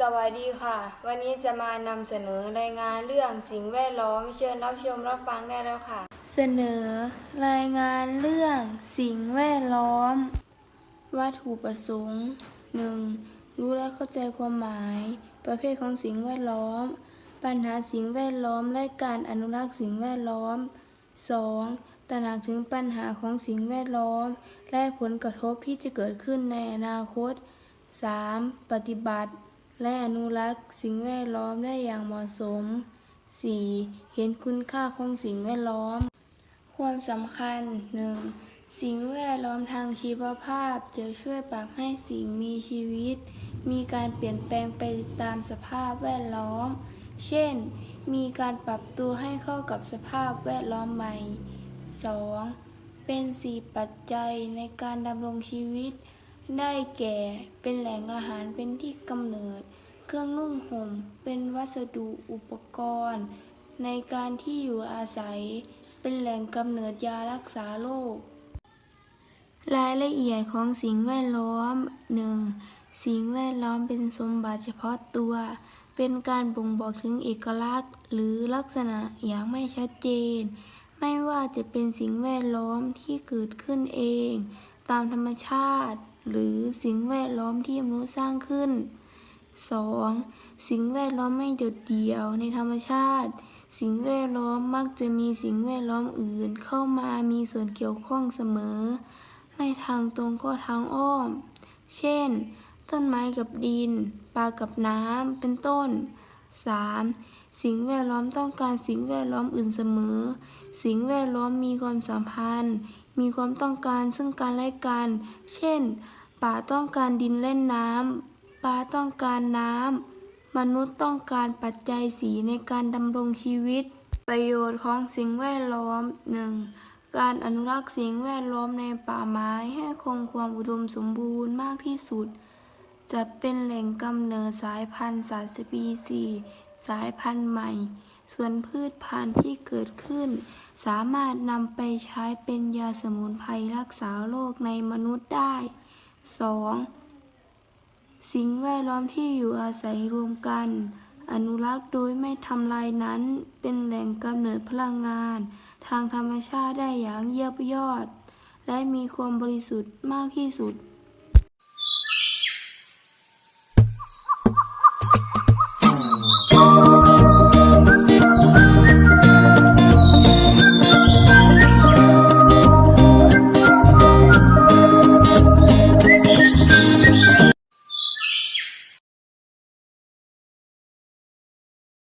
สวัสดีค่ะ วันนี้จะมานำเสนอรายงานเรื่องสิ่งแวดล้อมเชิญรับชมรับฟังได้แล้วค่ะ เสนอ รายงานเรื่องสิ่งแวดล้อม วัตถุประสงค์ 1. รู้และเข้าใจความหมาย ประเภทของสิ่งแวดล้อม ปัญหาสิ่งแวดล้อมและการอนุรักษ์สิ่งแวดล้อม 2. ตระหนักถึงปัญหาของสิ่งแวดล้อม และผลกระทบที่จะเกิดขึ้นในอนาคต 3. ปฏิบัติ และอนุรักษ์สิ่งแวดล้อมได้อย่างเหมาะสม 4. เห็นคุณค่าของสิ่งแวดล้อม ความสำคัญ 1. สิ่งแวดล้อมทางชีวภาพจะช่วยปรับให้สิ่งมีชีวิต มีการเปลี่ยนแปลงไปตามสภาพแวดล้อม เช่น มีการปรับตัวให้เข้ากับสภาพแวดล้อมใหม่ 2. เป็นสี่ปัจจัยในการดำรงชีวิต ได้แก่ เป็นแหล่งอาหารเป็นที่กำเนิด เครื่องนุ่งห่ม เป็นวัสดุอุปกรณ์ ในการที่อยู่อาศัย เป็นแหล่งกำเนิดยารักษาโรค รายละเอียดของสิ่งแวดล้อม 1. สิ่งแวดล้อมเป็นสมบัติเฉพาะตัว เป็นการบ่งบอกถึงเอกลักษณ์ หรือลักษณะอย่างไม่ชัดเจน ไม่ว่าจะเป็นสิ่งแวดล้อมที่เกิดขึ้นเอง ตามธรรมชาติ หรือสิ่งแวดล้อมที่มนุษย์สร้างขึ้น 2. สิ่งแวดล้อมไม่เดี่ยวในธรรมชาติ สิ่งแวดล้อมมักจะมีสิ่งแวดล้อมอื่นเข้ามามีส่วนเกี่ยวข้องเสมอ ไม่ทางตรงก็ทางอ้อม เช่น ต้นไม้กับดิน ปลากับน้ำ เป็นต้น 3. สิ่งแวดล้อมต้องการสิ่งแวดล้อมอื่นเสมอ สิ่งแวดล้อมมีความสัมพันธ์ มีความต้องการซึ่งกันและกัน เช่น ป่าต้องการดินและน้ำปลาต้องการน้ำ มนุษย์ต้องการปัจจัยสีในการดำรงชีวิต ประโยชน์ของสิ่งแวดล้อม 1. การอนุรักษ์สิ่งแวดล้อมในป่าไม้ให้คงความอุดมสมบูรณ์มากที่สุด จะเป็นแหล่งกำเนิดสายพันธุ์สัตว์สปีซีส์สายพันธุ์ใหม่ ส่วนพืชพันธุ์ที่เกิดขึ้น สามารถนำไปใช้เป็นยาสมุนไพรรักษาโรคในมนุษย์ได้ 2. สิ่งแวดล้อมที่อยู่อาศัยรวมกัน อนุรักษ์โดยไม่ทำลายนั้นเป็นแหล่งกำเนิดพลังงาน ทางธรรมชาติได้อย่างเยียมยอด และมีความบริสุทธิ์มากที่สุด Oh